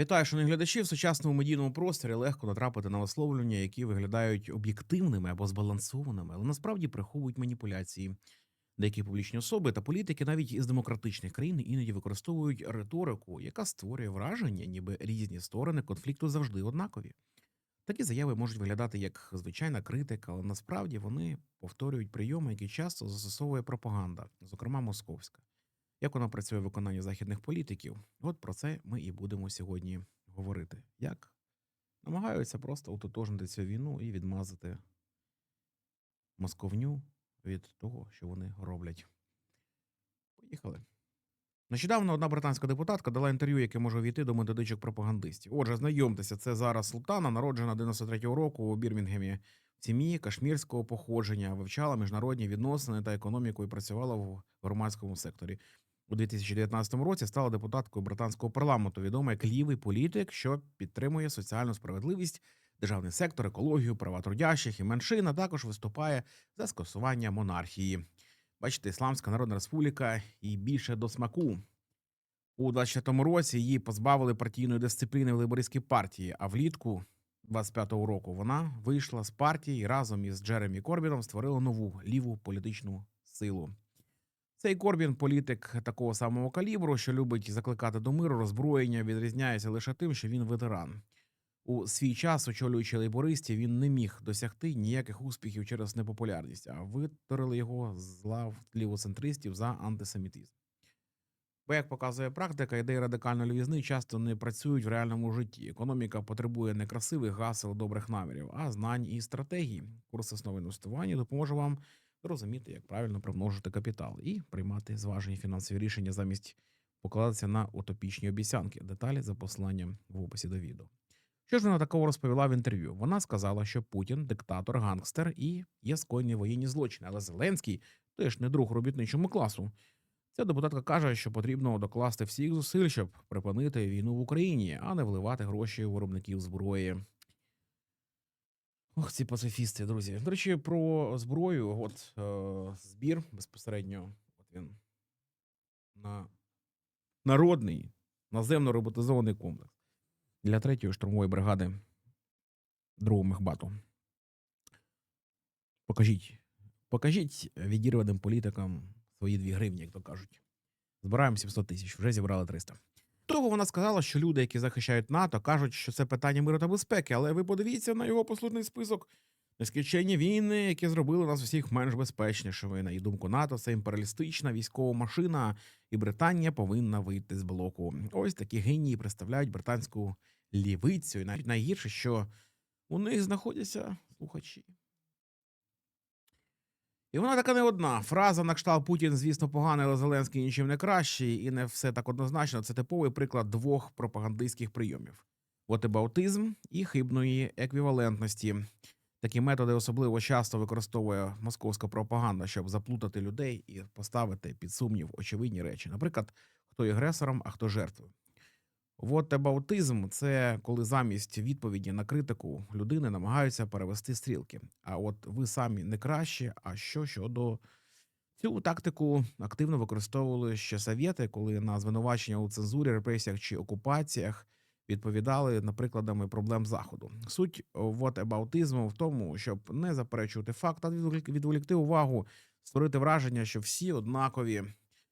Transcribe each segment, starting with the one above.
Вітаю, шановні глядачі. В сучасному медійному просторі легко натрапити на висловлення, які виглядають об'єктивними або збалансованими, але насправді приховують маніпуляції. Деякі публічні особи та політики навіть із демократичних країн іноді використовують риторику, яка створює враження, ніби різні сторони конфлікту завжди однакові. Такі заяви можуть виглядати як звичайна критика, але насправді вони повторюють прийоми, які часто застосовує пропаганда, зокрема московська. Як вона працює в виконанні західних політиків? От про це ми і будемо сьогодні говорити. Як намагаються просто утотожнити цю війну і відмазати московню від того, що вони роблять. Поїхали. Нещодавно одна британська депутатка дала інтерв'ю, яке може увійти до методичок пропагандистів. Отже, знайомтеся, це зараз Султана, народжена 93-го року у Бірмінгемі в сім'ї кашмірського походження, вивчала міжнародні відносини та економіку і працювала в громадському секторі. У 2019 році стала депутаткою британського парламенту, відома як лівий політик, що підтримує соціальну справедливість, державний сектор, екологію, права трудящих і меншин, а також виступає за скасування монархії. Бачите, Ісламська Народна Республіка і більше до смаку. У 24-му році її позбавили партійної дисципліни в лейбористській партії, а влітку 25-го року вона вийшла з партії і разом із Джеремі Корбіном створила нову ліву політичну силу. Цей Корбін політик такого самого калібру, що любить закликати до миру, роззброєння, відрізняється лише тим, що він ветеран. У свій час, очолюючи лейбористів, він не міг досягти ніяких успіхів через непопулярність, а виторили його з лав лівоцентристів за антисемітизм. Бо, як показує практика, ідеї радикальної лівізни часто не працюють в реальному житті. Економіка потребує не красивих гасел, добрих намірів, а знань і стратегій. Курс основи інвестування допоможе вам розуміти, як правильно примножити капітал і приймати зважені фінансові рішення замість покладатися на утопічні обіцянки. Деталі за посиланням в описі до відео. Що ж вона такого розповіла в інтерв'ю? Вона сказала, що Путін диктатор, гангстер і є скоєні воєнні злочини, але Зеленський теж не друг робітничому класу. Ця депутатка каже, що потрібно докласти всіх зусиль, щоб припинити війну в Україні, а не вливати гроші у виробників зброї. Ох, ці пацифісти, друзі. До речі, про зброю. От е, збір безпосередньо. От він на народний наземно роботизований комплекс для третьої штурмової бригади другого мехбату. Покажіть, покажіть відірваним політикам свої дві гривні, як то кажуть. Збираємо 700 тисяч, вже зібрали 300. Того вона сказала, що люди, які захищають НАТО, кажуть, що це питання миру та безпеки, але ви подивіться на його послужний список. Нескінченні війни, які зробили нас усіх менш безпечнішими. На її думку, НАТО це імперіалістична військова машина, і Британія повинна вийти з блоку. Ось такі генії представляють британську лівицю. І навіть найгірше, що у них знаходяться слухачі. І вона така не одна. Фраза на кшталт Путін, звісно, поганий, але Зеленський нічим не кращий, і не все так однозначно. Це типовий приклад двох пропагандистських прийомів: отибаутизм і хибної еквівалентності. Такі методи особливо часто використовує московська пропаганда, щоб заплутати людей і поставити під сумнів очевидні речі. Наприклад, хто є агресором, а хто жертвою. Вотебаутизм це коли замість відповіді на критику людини намагаються перевести стрілки. А от ви самі не краще. А що щодо цю тактику активно використовували ще совєти, коли на звинувачення у цензурі, репресіях чи окупаціях відповідали на прикладами проблем заходу. Суть вотебаутизму в тому, щоб не заперечувати факт, а відволік- відволікти увагу, створити враження, що всі однакові.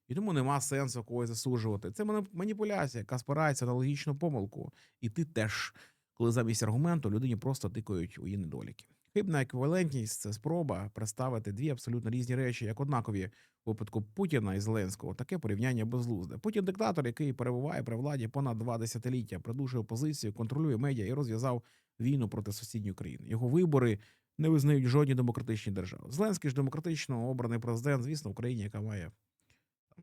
І тому нема сенсу когось засуджувати. Це маніпуляція, яка спирається на логічну помилку. І ти теж, коли замість аргументу людині просто тикають у її недоліки. Хибна еквівалентність це спроба представити дві абсолютно різні речі, як однакові у випадку Путіна і Зеленського. Таке порівняння безглузде. Путін диктатор, який перебуває при владі понад два десятиліття, придушує опозицію, контролює медіа і розв'язав війну проти сусідньої країни. Його вибори не визнають жодні демократичні держави. Зеленський ж демократично обраний президент, звісно, в країні, яка має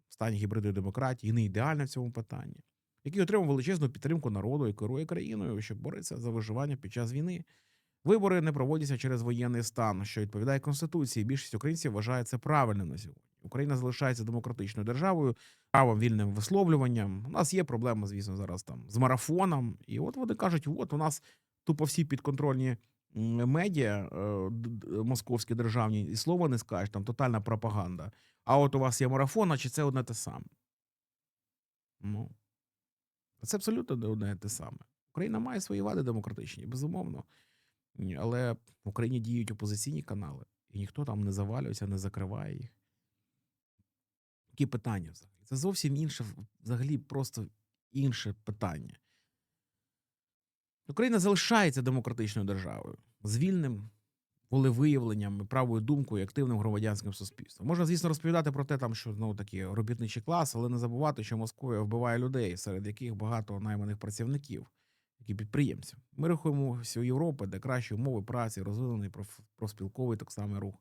стані гібридної демократії, не ідеальна в цьому питанні, який отримав величезну підтримку народу і керує країною, що бореться за виживання під час війни. Вибори не проводяться через воєнний стан, що відповідає конституції. Більшість українців вважає це правильним на сьогодні. Україна залишається демократичною державою, правом вільним висловлюванням. У нас є проблема, звісно, зараз там з марафоном. І от вони кажуть: от у нас тупо всі підконтрольні медіа е, московські державні, і слова не скажеш, там тотальна пропаганда. А от у вас є марафон, а чи це одне те саме? Ну, Це абсолютно не одне те саме. Україна має свої вади демократичні, безумовно. Але в Україні діють опозиційні канали, і ніхто там не завалюється, не закриває їх. Які питання взагалі? Це зовсім інше, взагалі, просто інше питання. Україна залишається демократичною державою з вільним волевиявленням, правою думкою, і активним громадянським суспільством. Можна, звісно, розповідати про те, там, що знову таки робітничий клас, але не забувати, що Московія вбиває людей, серед яких багато найманих працівників, які підприємців. Ми рахуємося у Європи, де кращі умови праці, розвинений проф- профспілковий так само рух.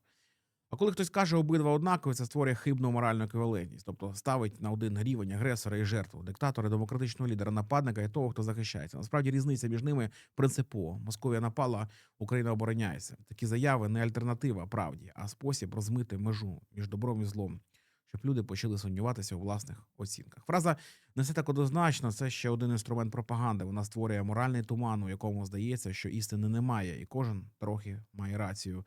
А коли хтось каже обидва однакові, це створює хибну моральну еквівалентність, тобто ставить на один рівень агресора і жертву, диктатора, демократичного лідера, нападника і того, хто захищається. Насправді різниця між ними принципова. Московія напала, Україна обороняється. Такі заяви не альтернатива правді, а спосіб розмити межу між добром і злом, щоб люди почали сумніватися у власних оцінках. Фраза не все так однозначно. Це ще один інструмент пропаганди. Вона створює моральний туман, у якому здається, що істини немає, і кожен трохи має рацію.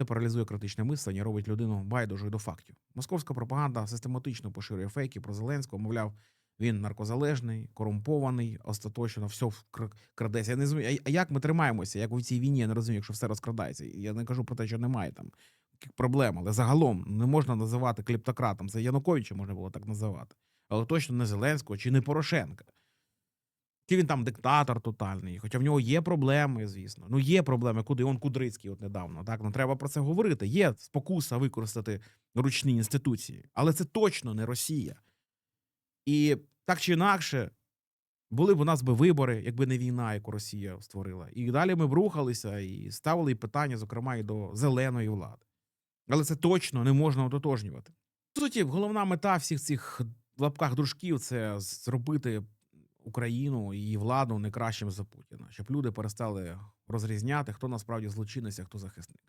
Це паралізує критичне мислення, робить людину байдужою до фактів. Московська пропаганда систематично поширює фейки про Зеленського. Мовляв, він наркозалежний, корумпований, остаточно все крадеться. Я не розумію, а- як ми тримаємося? Як у цій війні я не розумію, якщо все розкрадається. Я не кажу про те, що немає там проблем, але загалом не можна називати клептократом. Це Януковича можна було так називати, але точно не Зеленського чи не Порошенка. Чи він там диктатор тотальний, хоча в нього є проблеми, звісно. Ну, є проблеми, куди он Кудрицький от недавно. Так, ну треба про це говорити. Є спокуса використати ручні інституції, але це точно не Росія. І так чи інакше, були б у нас би вибори, якби не війна, яку Росія створила. І далі ми б рухалися і ставили питання, зокрема, і до зеленої влади. Але це точно не можна ототожнювати. По суті, головна мета всіх цих в лапках дружків це зробити Україну і її владу не кращим за Путіна, щоб люди перестали розрізняти, хто насправді злочинець, а хто захисник.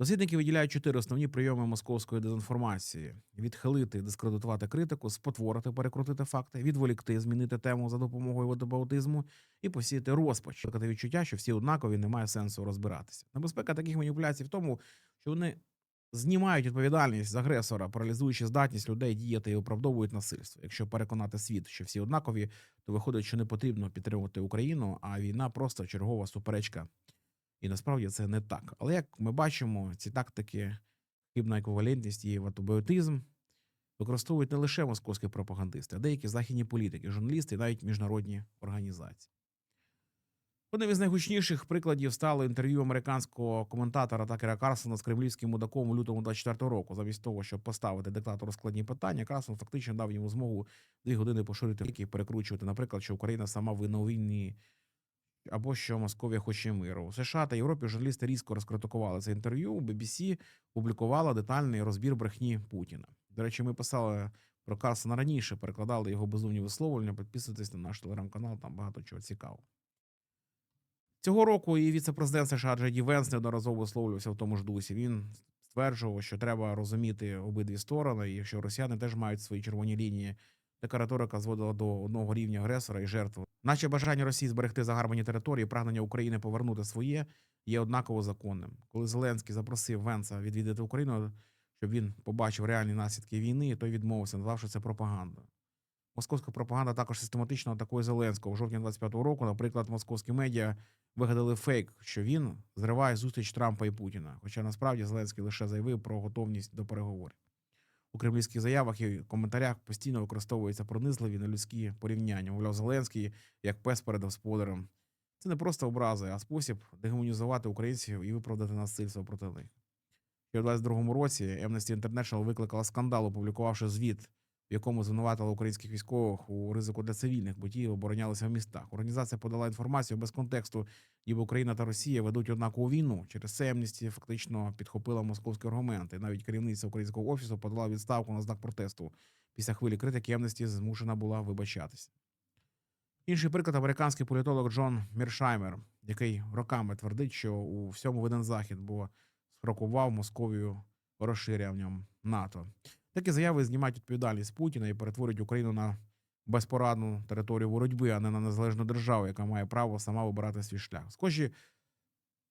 Дослідники виділяють чотири основні прийоми московської дезінформації: відхилити, дискредитувати критику, спотворити, перекрутити факти, відволікти, змінити тему за допомогою ватабаутизму і посіяти розпач, викликати відчуття, що всі однакові, немає сенсу розбиратися. Небезпека таких маніпуляцій в тому, що вони знімають відповідальність з агресора, паралізуючи здатність людей діяти і оправдовують насильство. Якщо переконати світ, що всі однакові, то виходить, що не потрібно підтримувати Україну, а війна просто чергова суперечка. І насправді це не так. Але як ми бачимо, ці тактики, хибна еквівалентність і ватубіотизм використовують не лише московські пропагандисти, а деякі західні політики, журналісти і навіть міжнародні організації. Одним із найгучніших прикладів стало інтерв'ю американського коментатора Такера Карсона з кремлівським мудаком у лютому 24 року. Замість того, щоб поставити диктатору складні питання, Карсон фактично дав йому змогу дві години поширити які перекручувати, наприклад, що Україна сама винна у війні, або що Московія хоче миру. У США та Європі журналісти різко розкритикували це інтерв'ю. BBC публікувала детальний розбір брехні Путіна. До речі, ми писали про Карсона раніше, перекладали його безумні висловлення. Підписуйтесь на наш телеграм-канал, там багато чого цікавого. Цього року і віце-президент США Джеді Венс неодноразово висловлювався в тому ж дусі. Він стверджував, що треба розуміти обидві сторони, і що росіяни теж мають свої червоні лінії. Така риторика зводила до одного рівня агресора і жертви. Наче бажання Росії зберегти загарбані території, прагнення України повернути своє є однаково законним. Коли Зеленський запросив Венса відвідати Україну, щоб він побачив реальні наслідки війни, той відмовився, назвавши це пропагандою. Московська пропаганда також систематично атакує Зеленського. У жовтні 25-го року, наприклад, московські медіа вигадали фейк, що він зриває зустріч Трампа і Путіна. Хоча насправді Зеленський лише заявив про готовність до переговорів. У кремлівських заявах і коментарях постійно використовуються пронизливі нелюдські порівняння. Мовляв, Зеленський як пес перед господарем. Це не просто образи, а спосіб дегуманізувати українців і виправдати насильство проти них. Ще у 22-му році Amnesty International викликала скандал, опублікувавши звіт, в якому звинуватили українських військових у ризику для цивільних, бо оборонялися в містах. Організація подала інформацію без контексту, ніби Україна та Росія ведуть однакову війну. Через це Amnesty фактично підхопила московські аргументи. Навіть керівниця українського офісу подала відставку на знак протесту. Після хвилі критики Amnesty змушена була вибачатися. Інший приклад американський політолог Джон Міршаймер, який роками твердить, що у всьому винен захід, бо спрокував Московію розширенням НАТО. Такі заяви знімають відповідальність Путіна і перетворюють Україну на безпорадну територію боротьби, а не на незалежну державу, яка має право сама вибирати свій шлях. Схожі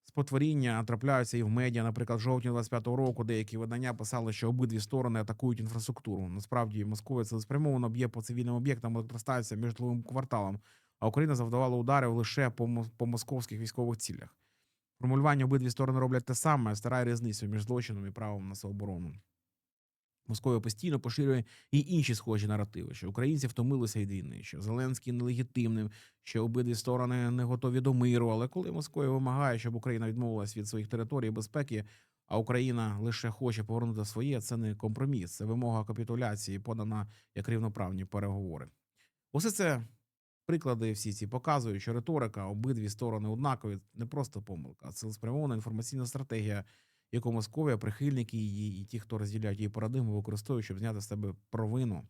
спотворіння трапляються і в медіа. Наприклад, в жовтні 25-го року деякі видання писали, що обидві сторони атакують інфраструктуру. Насправді Московія цілеспрямовано б'є по цивільним об'єктам електростанціям між житловим кварталом, а Україна завдавала ударів лише по, по московських військових цілях. Формулювання обидві сторони роблять те саме, старає різницю між злочином і правом на самооборону. Московія постійно поширює і інші схожі наративи, що українці втомилися від війни, що Зеленський нелегітимним, що обидві сторони не готові до миру. Але коли Московія вимагає, щоб Україна відмовилась від своїх територій безпеки, а Україна лише хоче повернути своє, це не компроміс, це вимога капітуляції, подана як рівноправні переговори. Усе це приклади всі ці показують, що риторика обидві сторони однакові не просто помилка, а цілеспрямована інформаційна стратегія, яку Московія, прихильники її і ті, хто розділяють її парадигму, використовують, щоб зняти з себе провину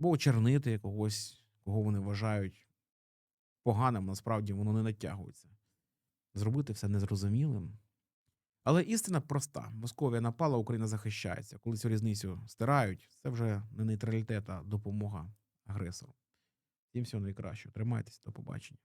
або очернити когось, кого вони вважають поганим, насправді воно не натягується. Зробити все незрозумілим. Але істина проста: Московія напала, Україна захищається. Коли цю різницю стирають, це вже не нейтралітет, а допомога агресору. Всім всього найкращого. Тримайтесь, до побачення.